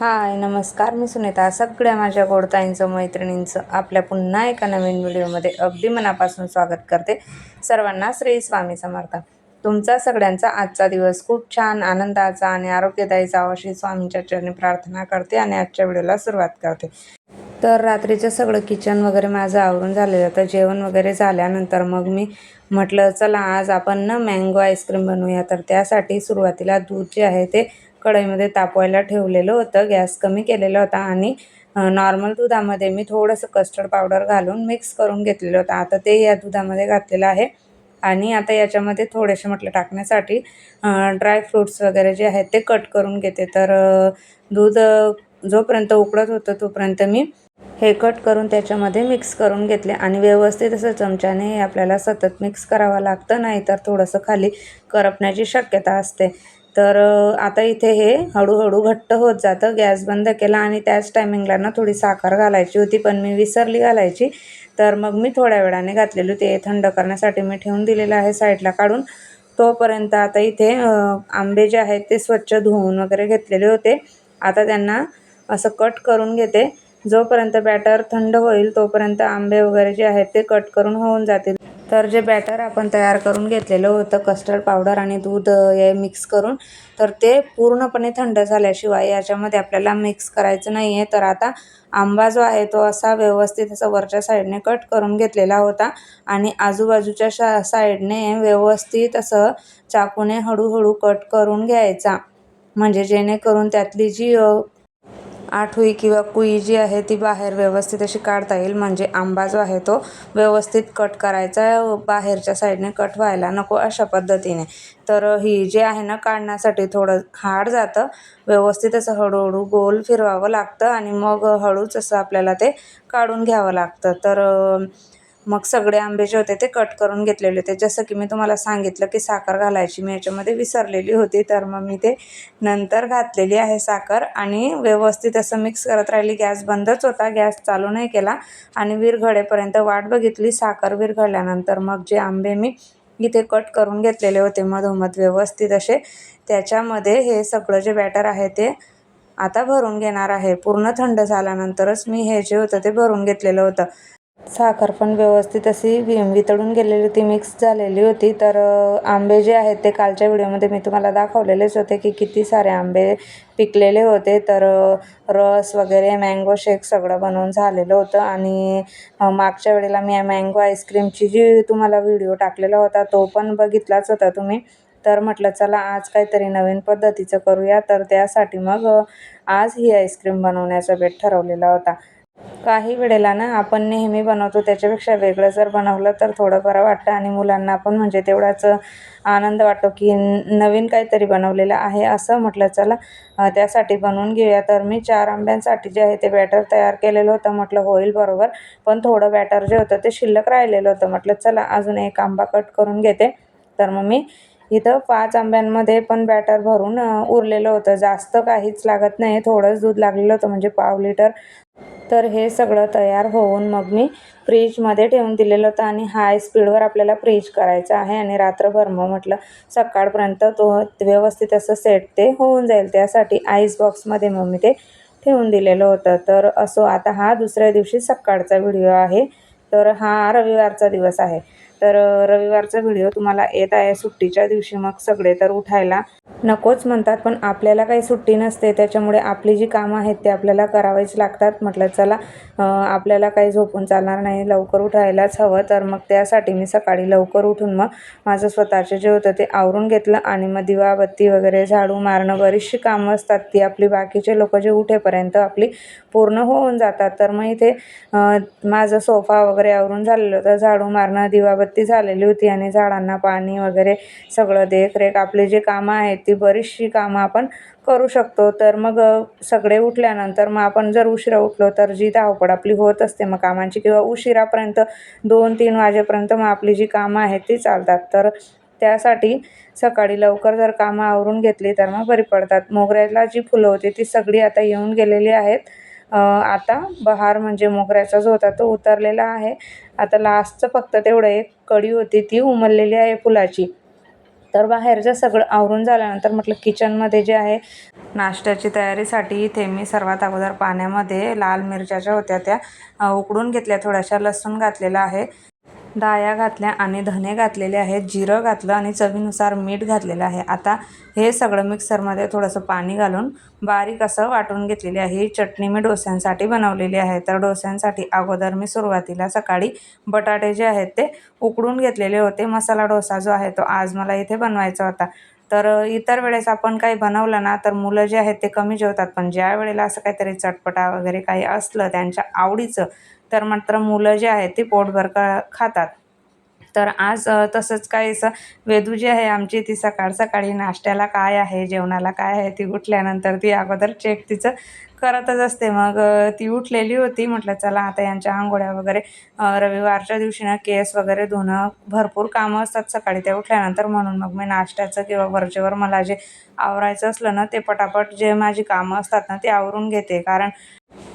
हाय नमस्कार. मी सुनीता. सगळ्या माझ्या गोडताईंचं मैत्रिणींचं आपल्या पुन्हा एका नवीन व्हिडिओमध्ये अगदी मनापासून स्वागत करते सर्वांना श्री स्वामी समर्थ. तुमचा सगळ्यांचा आजचा दिवस खूप छान आनंदाचा आणि आरोग्यदायी जावा हो श्री स्वामींच्या चरणी प्रार्थना करते आणि आजच्या व्हिडिओला सुरुवात करते. तर रात्रीचं सगळं किचन वगैरे माझं आवरून झालेलं. तर जेवण वगैरे झाल्यानंतर मग मी म्हटलं चला आज आपण ना मँगो आईस्क्रीम बनवूया. तर त्यासाठी सुरुवातीला दूध जे आहे ते कढईमध्ये तापवायला ठेवलेलं होतं. गॅस कमी केलेला होता आणि नॉर्मल दुधामध्ये मी थोडंसं कस्टर्ड पावडर घालून मिक्स करून घेतलेलं होतं. आता ते या दुधामध्ये घातलेलं आहे. आणि आता याच्यामध्ये थोडेसे म्हटलं टाकण्यासाठी ड्राय फ्रूट्स वगैरे जे आहेत ते कट करून घेते. तर दूध जोपर्यंत उकळत होतं तोपर्यंत मी हे कट करून त्याच्यामध्ये मिक्स करून घेतले. आणि व्यवस्थित असं चमच्याने हे आपल्याला सतत मिक्स करावं लागतं नाही तर थोडंसं खाली करपण्याची शक्यता असते. तर आता इथे हे हळूहळू घट्ट होत जातं. गॅस बंद केला आणि त्याच टायमिंगला ना थोडी साखर घालायची होती पण मी विसरली घालायची. तर मग मी थोड्या वेळाने घातलेली ते थंड करण्यासाठी मी ठेवून दिलेलं आहे साईडला काढून. तोपर्यंत आता इथे आंबे जे आहेत ते स्वच्छ धुवून वगैरे घेतलेले होते. आता त्यांना असं कट करून घेते. जोपर्यंत बॅटर थंड होईल तोपर्यंत आंबे वगैरे जे आहेत ते कट करून होऊन जातील. तर जे बॅटर आपण तयार करून घेतलेलं होतं कस्टर्ड पावडर आणि दूध हे मिक्स करून तर ते पूर्णपणे थंड झाल्याशिवाय याच्यामध्ये आपल्याला मिक्स करायचं नाही आहे तर आता आंबा जो आहे तो असा व्यवस्थित असं वरच्या साईडने कट करून घेतलेला होता आणि आजूबाजूच्या शा साईडने व्यवस्थित असं चाकूने हळूहळू कट करून घ्यायचा. म्हणजे जेणेकरून त्यातली जी आठवी किंवा कुई जी आहे ती बाहेर व्यवस्थित अशी काढता येईल. म्हणजे आंबा जो आहे तो व्यवस्थित कट करायचा बाहेरच्या साईडने कट व्हायला नको अशा पद्धतीने. तर ही जे आहे ना काढण्यासाठी थोडं हार्ड जातं. व्यवस्थित असं हळूहळू गोल फिरवावं लागतं आणि मग हळूच असं आपल्याला ते काढून घ्यावं लागतं. तर मग सगळे आंबे जे होते ते कट करून घेतलेले होते. जसं की मी तुम्हाला सांगितलं की साखर घालायची मी याच्यामध्ये विसरलेली होती. तर मग मी ते नंतर घातलेली आहे साखर आणि व्यवस्थित असं मिक्स करत राहिली. गॅस बंदच होता गॅस चालू नाही केला आणि विरघळेपर्यंत वाट बघितली. साखर विरघळल्यानंतर मग जे आंबे मी इथे कट करून घेतलेले होते मधोमध व्यवस्थित असे त्याच्यामध्ये हे सगळं जे बॅटर आहे ते आता भरून घेणार आहे. पूर्ण थंड झाल्यानंतरच मी हे जे होतं ते भरून घेतलेलं होतं. साखर पण व्यवस्थित अशी वितळून गेलेली होती मिक्स झालेली होती. तर आंबे जे आहेत ते कालच्या व्हिडिओमध्ये मी तुम्हाला दाखवलेलेच होते की किती सारे आंबे पिकलेले होते. तर रस वगैरे मँगो शेक सगळं बनवून झालेलं होतं. आणि मागच्या वेळेला मी मँगो आईस्क्रीमची जी तुम्हाला व्हिडिओ टाकलेला होता तो पण बघितलाच होता तुम्ही. तर म्हटलं चला आज काहीतरी नवीन पद्धतीचं करूया. तर त्यासाठी मग आज ही आईस्क्रीम बनवण्याचा बेट ठरवलेला होता. काही वेळेला ना आपण नेहमी बनवतो त्याच्यापेक्षा वेगळं जर बनवलं तर थोडं बरं वाटतं आणि मुलांना पण म्हणजे तेवढाच आनंद वाटतो की नवीन काहीतरी बनवलेलं आहे असं म्हटलं चला त्यासाठी बनवून घेऊया. तर मी चार आंब्यांसाठी जे आहे ते बॅटर तयार केलेलं होतं म्हटलं होईल बरोबर पण थोडं बॅटर जे होतं ते शिल्लक राहिलेलं होतं म्हटलं चला अजून एक आंबा कट करून घेते. तर मग मी इथं पाच आंब्यांमध्ये पण बॅटर भरून उरलेलं होतं. जास्त काहीच लागत नाही. थोडंच दूध लागलेलं होतं म्हणजे पाव लिटर तर हे सगळं तयार होऊन मग मी फ्रीजमध्ये ठेवून दिलेलं होतं आणि हाय स्पीडवर आपल्याला फ्रीज करायचं आहे आणि रात्रभर मग म्हटलं सकाळपर्यंत तो व्यवस्थित असं सेट ते होऊन जाईल. त्यासाठी आईस बॉक्समध्ये मग मी ते ठेवून दिलेलं होतं. तर असो आता हा दुसऱ्या दिवशी सकाळचा व्हिडिओ आहे. तर हा रविवारचा दिवस आहे. तर रविवारचा व्हिडिओ तुम्हाला येत आहे सुट्टीच्या दिवशी मग सगळे तर उठायला. नकोच म्हणतात पण आपल्याला काही सुट्टी नसते त्याच्यामुळे आपली जी कामं आहेत ते आपल्याला करावेच लागतात. म्हटलं चला आपल्याला काही झोपून चालणार नाही लवकर उठायलाच हवं. तर मग त्यासाठी मी सकाळी लवकर उठून मग माझं स्वतःचे जे होतं ते आवरून घेतलं आणि मग दिवाबत्ती वगैरे झाडू मारणं बरीचशी कामं असतात. ती आपली बाकीचे लोक जे उठेपर्यंत आपली पूर्ण होऊन जातात. तर मग इथे माझं सोफा वगैरे आवरून झालेलं होतं झाडू मारणं दिवाबत्ती झालेली होती आणि झाडांना पाणी वगैरे सगळं देखरेख आपली जे कामं आहेत ती बरीचशी कामं आपण करू शकतो. तर मग सगळे उठल्यानंतर मग आपण जर उशिरा उठलो तर जी धावपळ आपली होत असते मग कामांची किंवा उशिरापर्यंत दोन तीन वाजेपर्यंत मग आपली जी कामं आहेत ती चालतात. तर त्यासाठी सकाळी लवकर जर कामं आवरून घेतली तर मग बरी पडतात. मोगऱ्याला जी फुलं होती ती सगळी आता येऊन गेलेली आहेत. आता बहार म्हणजे मोगऱ्याचा जो होता तो उतरलेला आहे. आता लास्टचं फक्त तेवढं एक कडी होती ती उमललेली आहे फुलाची. तर बाहेरचं सगळं आवरून झाल्यानंतर म्हटलं किचनमध्ये जे आहे नाश्त्याची तयारीसाठी इथे मी सर्वात अगोदर पाण्यामध्ये लाल मिरच्या ज्या होत्या त्या उकडून घेतल्या. थोड्याशा लसूण घातलेला आहे. डाया घातल्या आणि धने घातलेले आहेत जिरं घातलं आणि चवीनुसार मीठ घातलेलं आहे. आता हे सगळं मिक्सरमध्ये थोडंसं पाणी घालून बारीक असं वाटून घेतलेली आहे. ही चटणी मी डोस्यांसाठी बनवलेली आहे. तर डोस्यांसाठी अगोदर मी सुरुवातीला सकाळी बटाटे जे आहेत ते उकडून घेतलेले होते. मसाला डोसा जो आहे तो आज मला इथे बनवायचा होता. तर इतर वेळेस आपण काही बनवलं ना तर मुलं जे आहेत ते कमी जेवतात. पण ज्या वेळेला असं काहीतरी चटपटा वगैरे काही असलं त्यांच्या आवडीचं तर मात्र मुलं जे आहेत ती पोटभर का खातात. तर आज तसंच तसंच काहीसं वेदू जी आहे आमची ती सकाळ सकाळी नाश्त्याला काय आहे जेवणाला काय आहे ती उठल्यानंतर ती अगोदर चेक तिचं करतच असते. मग ती उठलेली होती म्हटलं चला आता यांच्या आंघोळ्या वगैरे रविवारच्या दिवशी ना केस वगैरे धुणं भरपूर कामं असतात सकाळी त्या उठल्यानंतर. म्हणून मग मी नाश्त्याचं किंवा वरचेवर मला जे आवरायचं असलं ना ते पटापट जे माझी कामं असतात ना ते आवरून घेते. कारण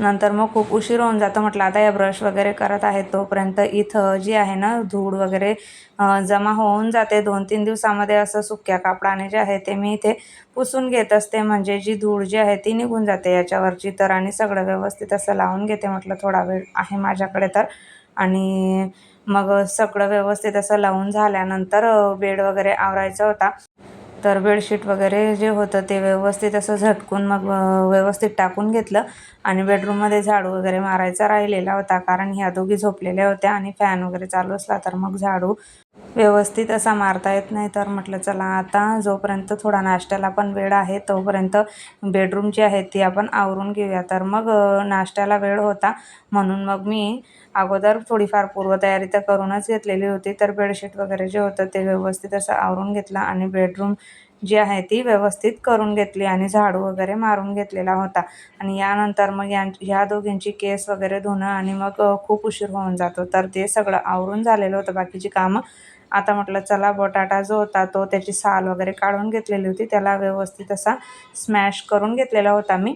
नंतर मग खूप उशीर होऊन जातं. म्हटलं आता या ब्रश वगैरे करत आहेत तोपर्यंत इथं जी आहे ना धूळ वगैरे जमा होऊन जाते. दोन तीन दिवसामध्ये असं सुक्या कापडाने जे आहे ते मी इथे पुसून घेत असते. म्हणजे जी धूळ जी आहे ती निघून जाते याच्यावरची. तर आणि सगळं व्यवस्थित असं लावून घेते. म्हटलं थोडा वेळ आहे माझ्याकडे तर. आणि मग सगळं व्यवस्थित असं लावून झाल्यानंतर बेड वगैरे आवरायचा होता. तर बेडशीट वगैरे जे होतं ते व्यवस्थित असं झटकून मग व्यवस्थित टाकून घेतलं आणि बेडरूममध्ये झाडू वगैरे मारायचा राहिलेला होता. कारण ह्या दोघी झोपलेल्या होत्या आणि फॅन वगैरे चालू असला तर मग झाडू व्यवस्थित असा मारता येत नाही. तर म्हटलं चला आता जोपर्यंत थोडा नाश्त्याला पण वेळ आहे तोपर्यंत बेडरूम जी आहे ती आपण आवरून घेऊया. तर मग नाश्त्याला वेळ होता. म्हणून मग मी अगोदर थोडीफार पूर्वतयारी तर करूनच घेतलेली होती. तर बेडशीट वगैरे जे होतं ते व्यवस्थित असं आवरून घेतलं आणि बेडरूम जी आहे ती व्यवस्थित करून घेतली आणि झाडू वगैरे मारून घेतलेला होता. आणि यानंतर मग यां ह्या दोघींची केस वगैरे धुणं आणि मग खूप उशीर होऊन जातो. तर ते सगळं आवरून झालेलं होतं. बाकीची कामं आता म्हटलं चला बटाटा जो होता तो त्याची साल वगैरे काढून घेतलेली होती. त्याला व्यवस्थित असा स्मॅश करून घेतलेला होता मी.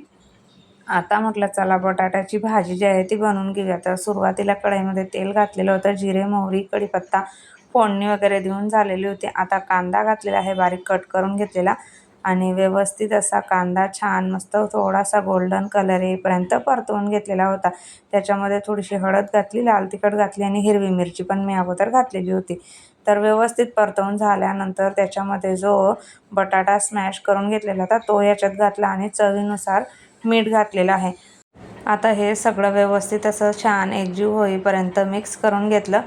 आता म्हटलं चला बटाट्याची भाजी जी आहे ती बनवून घेऊया. तर सुरुवातीला कढईमध्ये तेल घातलेलं होतं. जिरे मोहरी कढीपत्ता फोडणी वगैरे देऊन झालेली होती. आता कांदा घातलेला आहे बारीक कट करून घेतलेला. आणि व्यवस्थित असा कांदा छान मस्त थोडासा गोल्डन कलर येईपर्यंत परतवून घेतलेला होता. त्याच्यामध्ये थोडीशी हळद घातली लाल तिखट घातली आणि हिरवी मिरची पण मी अगोदर घातलेली होती. तर व्यवस्थित परतवून झाल्यानंतर त्याच्यामध्ये जो बटाटा स्मॅश करून घेतलेला होता तो याच्यात घातला आणि चवीनुसार मीठ घातलेलं आहे. आता हे सगळं व्यवस्थित असं छान एकजीव होईपर्यंत मिक्स करून घेतलं.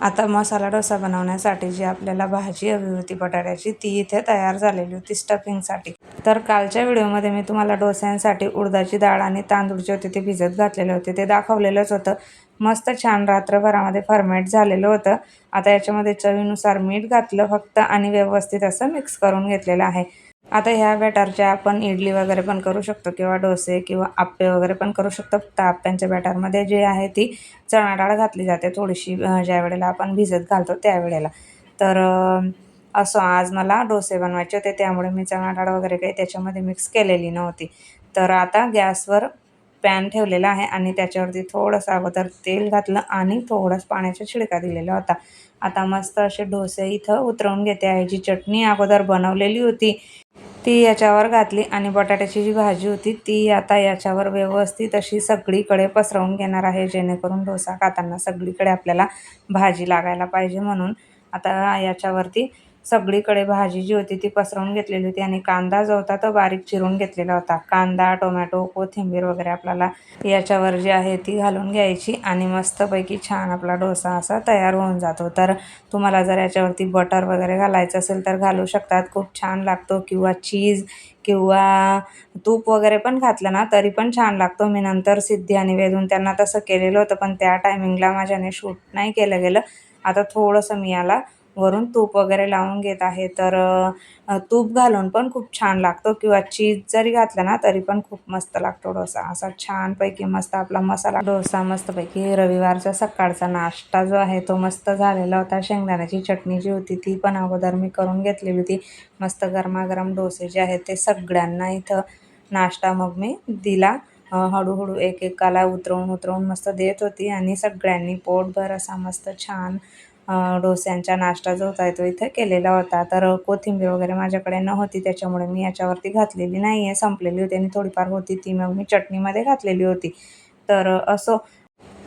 आता मसाला डोसा बनवण्यासाठी जी आपल्याला भाजी हवी होती बटाट्याची ती इथे तयार झालेली होती स्टफिंगसाठी तर कालच्या व्हिडिओमध्ये मी तुम्हाला डोस्यांसाठी उडदाची डाळ आणि तांदूळ जे होते ते भिजत घातलेले होते. ते दाखवलेलंच होतं. मस्त छान रात्रभरामध्ये फर्मेट झालेलं होतं. आता याच्यामध्ये चवीनुसार मीठ घातलं फक्त आणि व्यवस्थित असं मिक्स करून घेतलेलं आहे. आता ह्या बॅटरच्या आपण इडली वगैरे पण करू शकतो किंवा डोसे किंवा आप्पे वगैरे पण करू शकतो. फक्त आप्प्यांच्या बॅटरमध्ये जे आहे ती चणा डाळ घातली जाते थोडीशी ज्या वेळेला आपण भिजत घालतो त्यावेळेला तर असं आज मला डोसे बनवायचे होते त्यामुळे मी चणा डाळ वगैरे काही त्याच्यामध्ये मिक्स केलेली नव्हती. तर आता गॅसवर पॅन ठेवलेला आहे आणि त्याच्यावरती थोडंसं अगोदर तेल घातलं आणि थोडासा पाण्याचा छिडका दिलेला होता आता मस्त असे डोसे इथं उतरवून घेते आहे जी चटणी. अगोदर बनवलेली होती ती याच्यावर घातली आणि बटाट्याची जी भाजी होती ती आता याच्यावर व्यवस्थित अशी सगळीकडे पसरवून घेणार आहे जेणेकरून डोसा खाताना सगळीकडे आपल्याला भाजी लागायला पाहिजे म्हणून. आता याच्यावरती सगळीकडे भाजी जी होती ती पसरवून घेतलेली होती आणि कांदा जो होता तो बारीक चिरून घेतलेला होता. कांदा टोमॅटो कोथिंबीर वगैरे आपल्याला याच्यावर जी आहे ती घालून घ्यायची आणि मस्तपैकी छान आपला डोसा असा तयार होऊन जातो. तर तुम्हाला जर याच्यावरती बटर वगैरे घालायचं असेल तर घालू शकतात. खूप छान लागतो. किंवा चीज किंवा तूप वगैरे पण घातलं ना तरी पण छान लागतो. मी नंतर सिद्धी आणि वेदून त्यांना तसं केलेलं होतं पण त्या टायमिंगला माझ्याने शूट नाही केलं गेलं. आता थोडंसं मी याला वरून तूप वगैरे लावून घेत आहे तर तूप घालून पण खूप छान लागतो किंवा चीज जरी घातलं ना तरी पण खूप मस्त लागतो डोसा. असा छानपैकी मस्त आपला मसाला. डोसा मस्तपैकी रविवारचा सकाळचा नाश्ता जो आहे तो मस्त झालेला होता. शेंगदाण्याची चटणी जी होती ती पण अगोदर मी करून घेतलेली होती. मस्त गरमागरम डोसे जे आहेत ते सगळ्यांना इथं नाश्ता मग मी दिला. हळूहळू एक एकाला उतरवून उतरवून मस्त देत होती आणि सगळ्यांनी पोटभर असा मस्त छान डोस्यांचा नाश्ता जो होता तो इथे केलेला होता. तर कोथिंबीर वगैरे माझ्याकडे नव्हती त्याच्यामुळे मी याच्यावरती घातलेली नाही आहे संपलेली होती आणि थोडीफार होती ती. मग मी चटणीमध्ये घातलेली होती. तर असो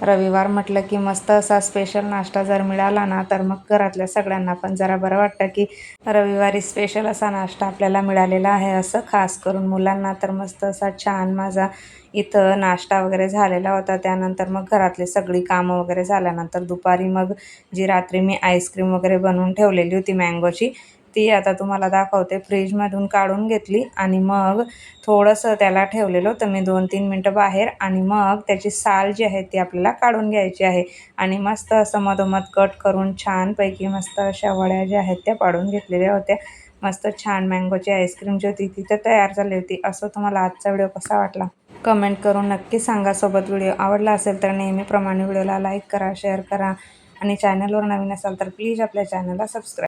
रविवार म्हटलं की मस्त असा स्पेशल नाश्ता जर मिळाला ना तर मग घरातल्या सगळ्यांना पण जरा बरं वाटतं की रविवारी स्पेशल असा नाश्ता आपल्याला मिळालेला आहे असं. खास करून मुलांना तर मस्त असा छान माझा इथं नाश्ता वगैरे झालेला होता. त्यानंतर मग घरातली सगळी कामं वगैरे झाल्यानंतर दुपारी मग जी रात्री मी आईस्क्रीम वगैरे बनवून ठेवलेली होती मँगोची ती आता तुम्हाला दाखवते. फ्रीजमधून काढून घेतली आणि मग थोडंसं त्याला ठेवलेलं तर मी दोन तीन मिनटं बाहेर आणि मग त्याची साल जी आहे ती आपल्याला काढून घ्यायची आहे. आणि मस्त असं मधोमध कट करून छानपैकी मस्त अशा वड्या ज्या आहेत त्या पाडून घेतलेल्या होत्या. मस्त छान मँगोची आईस्क्रीम जी होती ती तर तयार झाली होती. असं तुम्हाला आजचा व्हिडिओ कसा वाटला? कमेंट करून नक्की सांगा. सोबत व्हिडिओ आवडला असेल तर नेहमीप्रमाणे व्हिडिओला लाईक करा शेअर करा. आणि चॅनलवर नवीन असाल तर प्लीज आपल्या चॅनलला सबस्क्राईब